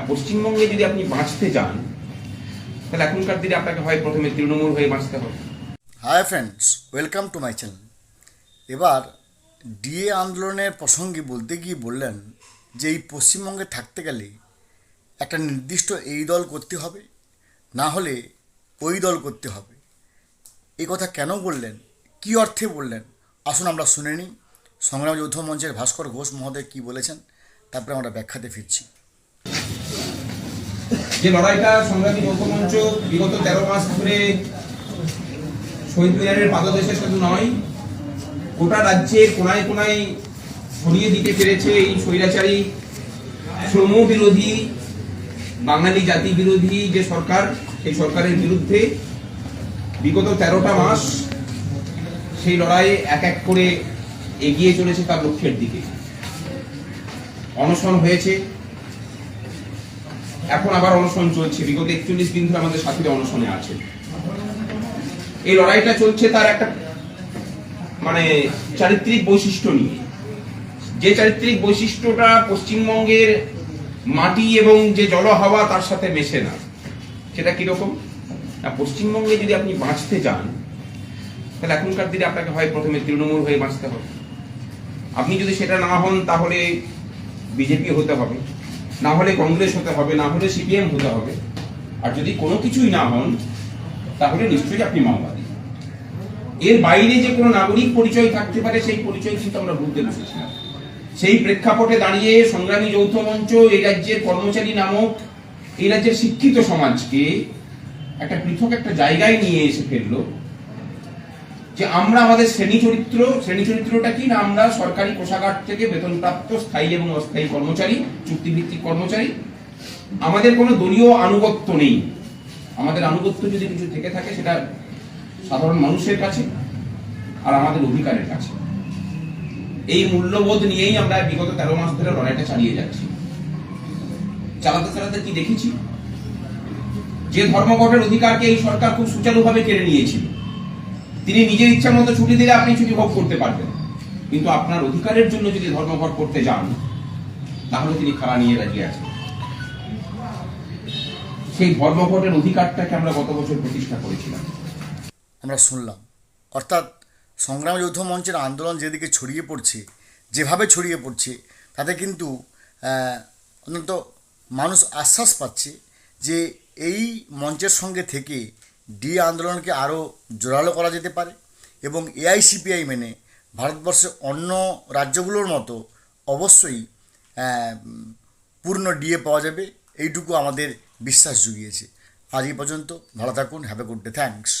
আর পশ্চিমবঙ্গে যদি আপনি বাঁচতে চান তাহলে এখনকার দিনে আপনাকে হয় প্রথমে তৃণমূল হয়ে বাঁচতে হবে। Hi friends welcome to my channel এবার ডিএ আন্দোলনের প্রসঙ্গে বলতে গিয়ে বললেন যে এই পশ্চিমবঙ্গে থাকতে গেলে একটা নির্দিষ্ট এই দল করতে হবে, না হলে ওই দল করতে হবে। এই কথা কেন বললেন? কি অর্থে বললেন? আসুন আমরা শুনে নিই। সংগ্রাম যৌথ মঞ্চের ভাস্কর ঘোষ মহোদয় কী বলেছেন? তারপরে আমরা ব্যাখ্যাতে ফিরছি। যে লড়াইটা সংগ্রামী ঐক্যমঞ্চ বিগত তেরো মাস ধরে শহীদ মিনারের পাদদেশে শুধু নয়, গোটা রাজ্যের কোনায় কোনায় ছড়িয়ে দিতে পেরেছে এই স্বৈরাচারী শ্রম বিরোধী, বাঙালি জাতি বিরোধী যে সরকার, সেই সরকারের বিরুদ্ধে বিগত তেরোটা মাস সেই লড়াই এক এক করে এগিয়ে চলেছে তার লক্ষ্যের দিকে। অনশন হয়েছে। এখন আবার অনশন চলছে। বিগত একচল্লিশ দিন ধরে আমাদের সাথীরা অনশনে আছে। এই লড়াইটা চলছে তার একটা মানে চারিত্রিক বৈশিষ্ট্য নিয়ে। যে চারিত্রিক বৈশিষ্ট্যটা পশ্চিমবঙ্গের মাটি এবং যে জল হাওয়া তার সাথে মেশে না। সেটা কীরকম? পশ্চিমবঙ্গে যদি আপনি বাঁচতে চান, তাহলে এখনকার দিনে আপনাকে হয় প্রথমে তৃণমূল হয়ে বাঁচতে হবে। আপনি যদি সেটা না হন, তাহলে বিজেপি হতে হবে। না হলে কংগ্রেস হতে হবে, না হলে সিপিএম হতে হবে। আর যদি কোনো কিছুই না হন, তাহলে নিশ্চয়ই আপনি মাওবাদী। এর বাইরে যে কোনো নাগরিক পরিচয় থাকতে পারে, সেই পরিচয় কিন্তু আমরা ভুলতে বসেছিলাম সেই প্রেক্ষাপটে দাঁড়িয়ে সংগ্রামী যৌথ মঞ্চ এই রাজ্যের কর্মচারী নামক এই রাজ্যের শিক্ষিত সমাজকে একটা পৃথক একটা জায়গায় নিয়ে এসে ফেলল। যে আমরা আমাদের শ্রেণি চরিত্র শ্রেণি চরিত্রটা কি না আমরা সরকারি কোষাগার থেকে বেতনপ্রাপ্ত স্থায়ী এবং অস্থায়ী কর্মচারী, চুক্তিভিত্তিক কর্মচারী? আমাদের কোনো দলীয় আনুগত্য নেই। আমাদের আনুগত্য যদি কিছু থেকে থাকে, সেটা সাধারণ মানুষের কাছে আর আমাদের অধিকারের কাছে। এই মূল্যবোধ নিয়েই আমরা বিগত তেরো মাস ধরে লড়াইটা চালিয়ে যাচ্ছি। চালাতে চালাতে কি দেখেছি? যে ধর্মঘটের অধিকারকে এই সরকার খুব সুচারুভাবে কেড়ে নিয়েছিল। তিনি নিজের ইচ্ছা মতো ছুটি দিলে আপনি ছুটি ভোগ করতে পারবেন। কিন্তু আপনার অধিকারের জন্য যদি ধর্মঘট করতে যান, তাহলে তিনি খাড়া নিয়ে দাঁড়িয়ে আছেন। সেই ধর্মঘটের অধিকারটাকে আমরা গত বছর প্রতিষ্ঠা করেছিলাম। আমরা শুনলাম। অর্থাৎ সংগ্রাম যৌথ মঞ্চের আন্দোলন যেদিকে ছড়িয়ে পড়ছে, যেভাবে ছড়িয়ে পড়ছে, তাতে কিন্তু অন্তত মানুষ আশ্বাস পাচ্ছে যে এই মঞ্চের সঙ্গে থেকে ডি আন্দোলনকে আরও জোরালো করা যেতে পারে এবং এআইসিপিআই মেনে ভারতবর্ষে অন্য রাজ্যগুলোর মতো অবশ্যই পূর্ণ ডিএ পাওয়া যাবে। এইটুকু আমাদের বিশ্বাস জুগিয়েছে। আজ এই পর্যন্ত, ভালো থাকুন have a good day thanks